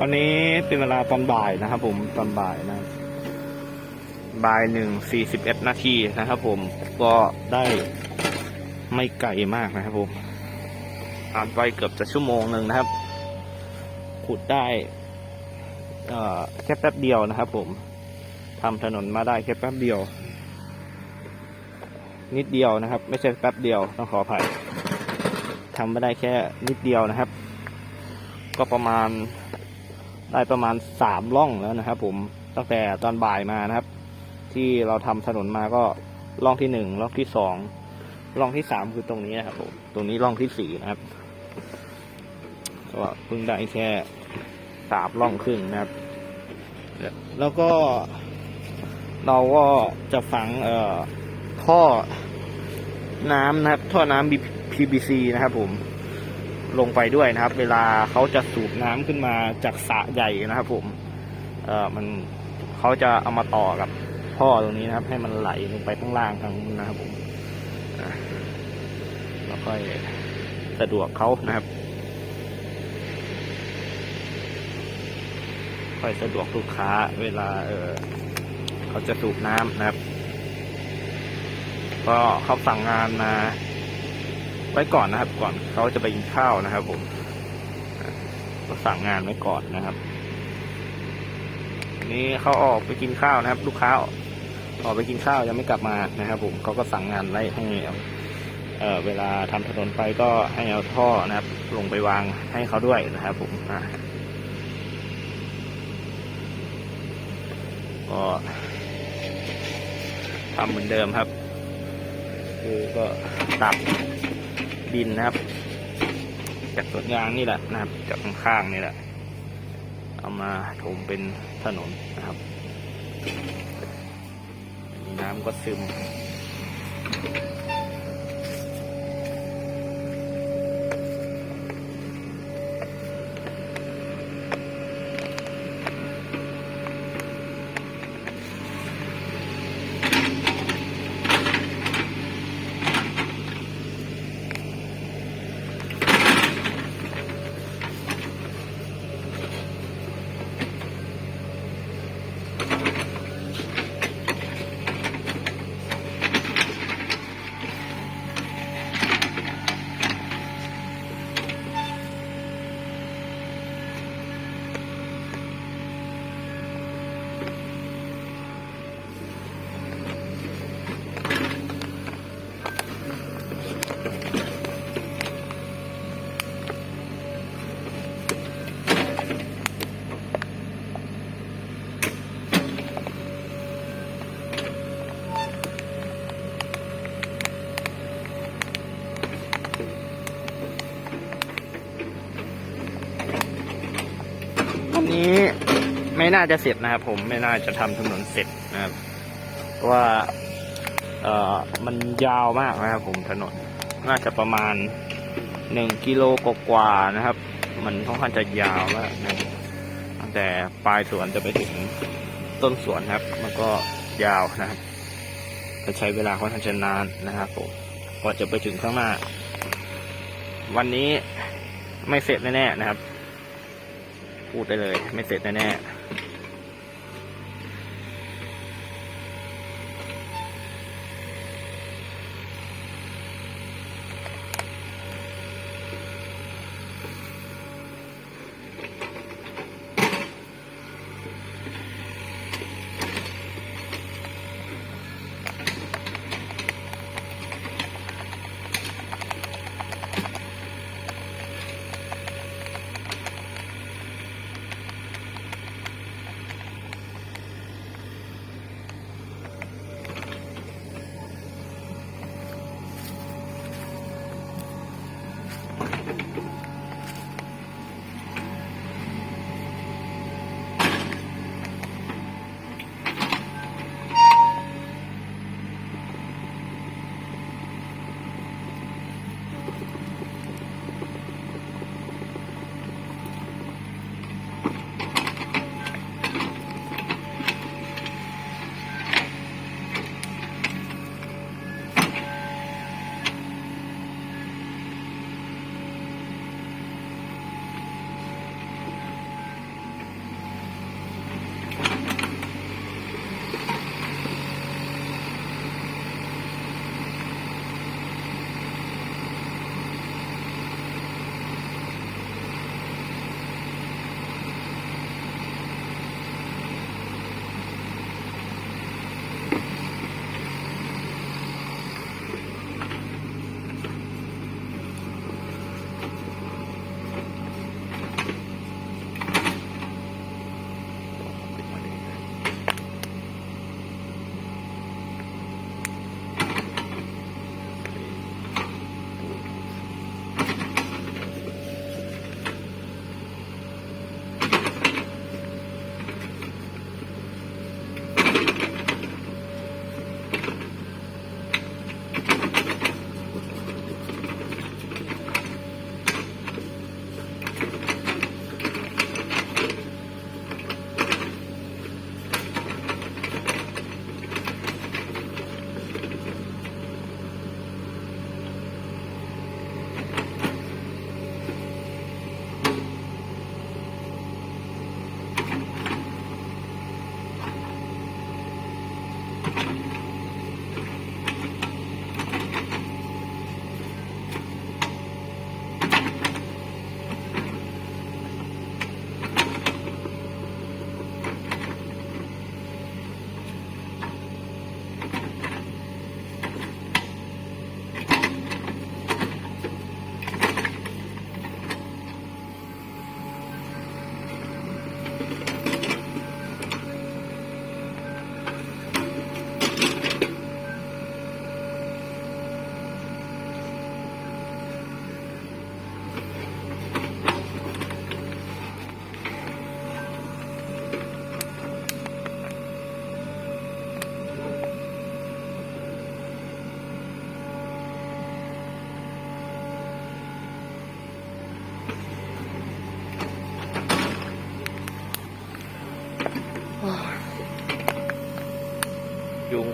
ตอนนี้เป็นเวลาตอนบ่ายนะครับผมตอนบ่ายนะบ่ายหนึ่งสี่สิบเอ็ดนาทีนะครับผมก็ได้ไม่ไกลมากนะครับผมผ่านไปเกือบจะชั่วโมงหนึ่งนะครับ ขุดได้แค่แป๊บเดียวนะครับผมทำถนนมาได้แค่แป๊บเดียว นิดเดียวนะครับ ไม่ใช่แป๊บเดียวต้องขออภัยทำไม่ได้แค่นิดเดียวนะครับ ก็ประมาณ ได้ประมาณสามร่องแล้วนะครับ ผมตั้งแต่ตอนบ่ายมานะครับ ที่เราทำถนนมาก็ร่องที่หนึ่งร่องที่สองร่องที่สามคือตรงนี้นะครับผมตรงนี้ร่องที่สี่นะครับก็เพิ่งได้แค่สามร่องครึ่งนะครับ แล้วก็เราก็จะฝังเอ่อท่อน้ำนะครับ ท่อน้ำ PVC นะครับผม ลงไปด้วยนะครับ เวลาเขาจะสูบน้ำขึ้นมาจากสระใหญ่นะครับ ผม เอ่อมันเขาจะเอามาต่อกับท่อตรงนี้นะครับ ให้มันไหลลงไปข้างล่างทางนู้นนะครับ ผมแล้วค่อยสะดวกเขานะครับ ค่อยสะดวกลูกค้าเวลา เออเขาจะสูบน้ำนะครับ ก็เขาสั่งงานมา ว้ก่อนนะครับ ก่อนเขาจะไปกินข้าวนะครับ ผมก็สั่งงานไว้ก่อนนะครับ นี่เขาออกไปกินข้าวนะครับ ลูกค้าออกไปกินข้าวยังไม่กลับมานะครับ ผมเขาก็สั่งงานไว้ให้เอาเอ่อเวลาทำถนนไปก็ให้เอาท่อนะครับ ลงไปวางให้เขาด้วยนะครับ ผมอะก็ทำเหมือนเดิมครับ คือก็ตัด ดินนะครับ จากสวนยางนี่แหละนะครับ จากข้างๆนี่แหละ เอามาถมเป็นถนนนะครับน้ำก็ซึม นี้ไม่น่าจะเสร็จนะครับผมไม่น่าจะทำถนนเสร็จนะครับเพราะว่าเอ่อมันยาวมากนะครับผมถนนน่าจะประมาณหนึ่งกิโลกว่านะครับ มันค่อนข้างจะยาวมากนะตั้งแต่ปลายสวนจะไปถึงต้นสวนครับ มันก็ยาวนะครับจะใช้เวลาค่อนข้างจะนานนะครับผมกว่าจะไปถึงข้างหน้า วันนี้ไม่เสร็จแน่ๆนะครับ พูดได้เลย ไม่เสร็จแน่ๆ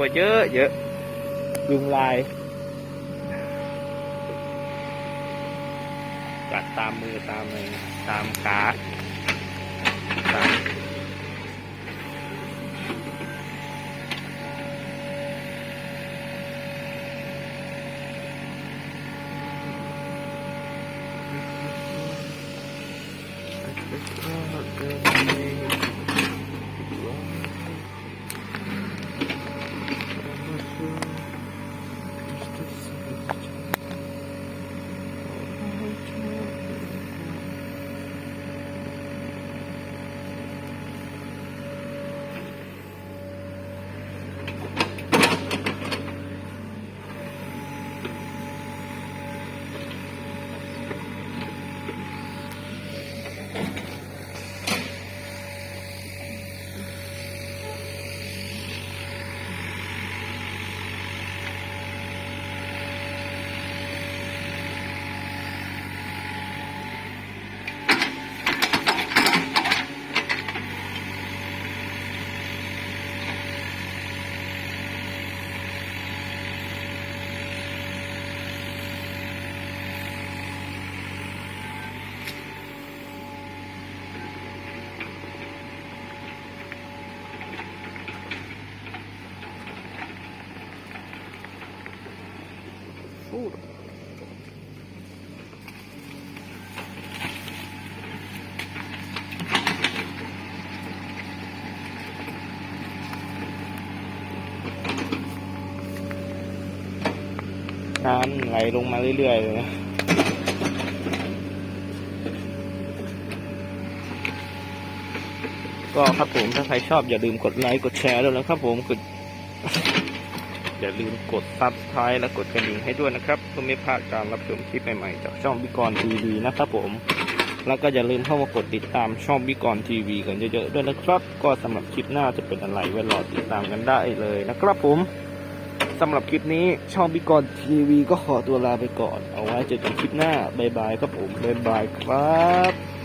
ยุงก็เยอะเยอะยุงลายกัดตามมือตามอะไรตามขาตาม พูดน้ำไหลลงมาเรื่อย ๆ เลยนะก็ครับผมถ้าใครชอบอย่าลืมกดไลค์กดแชร์ด้วยนะครับผมกด อย่าลืมกดซับสไครต์และกดกระดิ่งให้ด้วยนะครับเพื่อไม่พลาดการรับชมคลิปใหม่ๆ จากช่องบิกรทีวีนะครับผม แล้วก็อย่าลืมเข้ามากดติดตามช่องบิกรทีวีกันเยอะๆด้วยนะครับ ก็สำหรับคลิปหน้าจะเป็นอะไรไว้รอติดตามกันได้เลยนะครับผมสำหรับคลิปนี้ช่องบิกรทีวีก็ขอตัวลาไปก่อน เอาไว้เจอกันคลิปหน้าบายบายครับผมบายบายครับ